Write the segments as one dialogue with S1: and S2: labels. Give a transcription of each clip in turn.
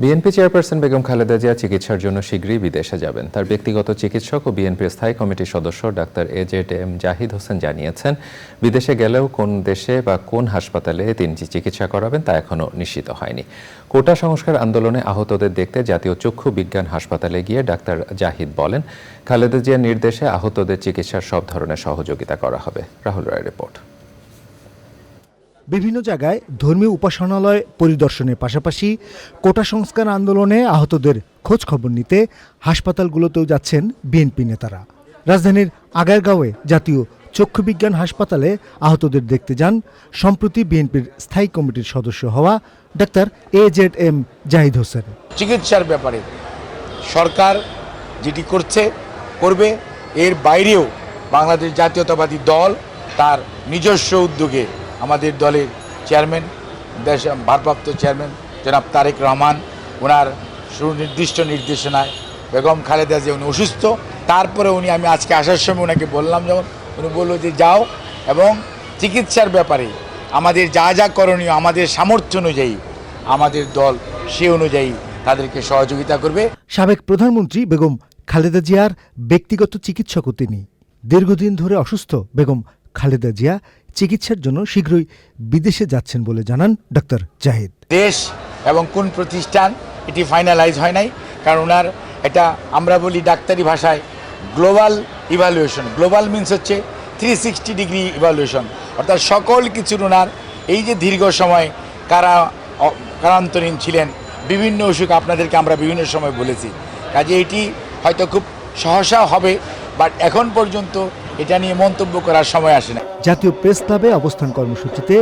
S1: BNP chairperson Begum Khaleda Zia চিকিৎসার জন্য শীঘ্রই বিদেশে যাবেন। তার ব্যক্তিগত চিকিৎসক ও বিএনপির স্থায়ী কমিটির সদস্য doctor A Z M Zahid Hossain জানিয়েছেন, বিদেশে গেলেও কোন দেশে বা কোন হাসপাতালে তিনি চিকিৎসা করাবেন তা এখনও নিশ্চিত হয়নি। কোটা সংস্কার আন্দোলনে আহতদের দেখতে জাতীয় চক্ষু বিজ্ঞান হাসপাতালে গিয়ে ডাক্তার জাহিদ বলেন, খালেদা জিয়ার নির্দেশে আহতদের চিকিৎসার সব ধরনের সহযোগিতা করা হবে। রাহুল রায় রিপোর্ট।
S2: বিভিন্ন জায়গায় ধর্মীয় উপাসনালয় পরিদর্শনের পাশাপাশি কোটা সংস্কার আন্দোলনে আহতদের খোঁজ খবর নিতে হাসপাতালগুলোতেও যাচ্ছেন বিএনপি নেতারা। রাজধানীর আগারগাঁওয়ে জাতীয় চক্ষু বিজ্ঞান হাসপাতালে আহতদের দেখতে যান সম্প্রতি বিএনপির স্থায়ী কমিটির সদস্য হওয়া doctor A Z M Zahid Hossain.
S3: চিকিৎসার ব্যাপারে সরকার যেটি করছে, করবে, এর বাইরেও বাংলাদেশ জাতীয়তাবাদী দল তার নিজস্ব উদ্যোগে আমাদের দলের চেয়ারম্যান, দেশ, ভারপ্রাপ্ত চেয়ারম্যান, জনাব তারেক রহমান ওনার সুনির্দিষ্ট নির্দেশনায় বেগম খালেদা যে উনি অসুস্থ। তারপরে উনি আমি আজকে আসার সময় ওনাকে বললাম যেমন উনি বলল যে যাও এবং চিকিৎসার ব্যাপারে আমাদের যা যা করণীয়, আমাদের সামর্থ্য অনুযায়ী আমাদের দল সে অনুযায়ী তাদেরকে সহযোগিতা করবে।
S2: সাবেক প্রধানমন্ত্রী বেগম খালেদা জিয়ার ব্যক্তিগত চিকিৎসকও তিনি দীর্ঘদিন ধরে অসুস্থ বেগম খালেদা জিয়া চিকিৎসার জন্য শীঘ্রই বিদেশে যাচ্ছেন বলে জানান ডাক্তার জাহিদ।
S3: দেশ এবং কোন প্রতিষ্ঠান এটি ফাইনালাইজ হয় নাই, কারণ ওনার এটা আমরা বলি ডাক্তারি ভাষায় গ্লোবাল ইভ্যালুয়েশন গ্লোবাল মিনস হচ্ছে থ্রি সিক্সটি ডিগ্রি ইভ্যালুয়েশন অর্থাৎ সকল কিছুর ওনার এই যে দীর্ঘ সময় কারা কারান্তরীণ ছিলেন, বিভিন্ন অসুখ আপনাদেরকে আমরা বিভিন্ন সময় বলেছি। কাজে এটি হয়তো খুব সহসা হবে বাট এখন পর্যন্ত এটা নিয়ে মন্তব্য করার সময় আসে না।
S2: জাতীয় প্রেস ক্লাবে অবস্থান কর্মসূচিতে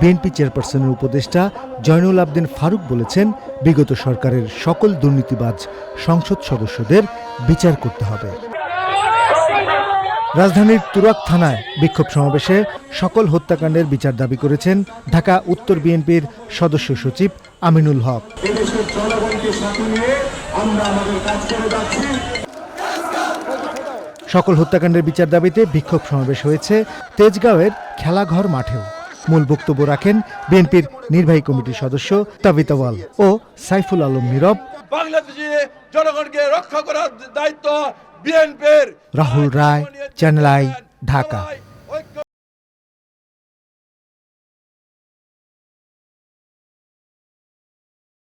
S2: বিএনপি চেয়ারপারসনের উপদেষ্টা জয়নুল আবদিন ফারুক বলেছেন বিগত সরকারের সকল দুর্নীতিবাজ সংসদ সদস্যদের বিচার করতে হবে। রাজধানীর তুরাক থানায় বিক্ষোভ সমাবেশে সকল হত্যাকাণ্ডের বিচার দাবি করেছেন ঢাকা উত্তর বিএনপির সদস্য সচিব আমিনুল হক
S4: এদেশের জনগণকে সাথে নিয়ে আমরা আমাদের কাজ করে যাচ্ছি
S2: সকল হত্যাকাণ্ডের বিচার দাবিতে বিক্ষোভ সমাবেশ হয়েছে তেজগাঁওয়ের খেলাঘর মাঠেও। মূল বক্তব্য রাখেন বিএনপির নির্বাহী কমিটির সদস্য তাবিতাওয়াল ও সাইফুল আলম নীরব।
S5: বাংলাদেশে জনগণকে রক্ষা করার দায়িত্ব বিএনপির।
S2: Rahul Roy channel I Dhaka.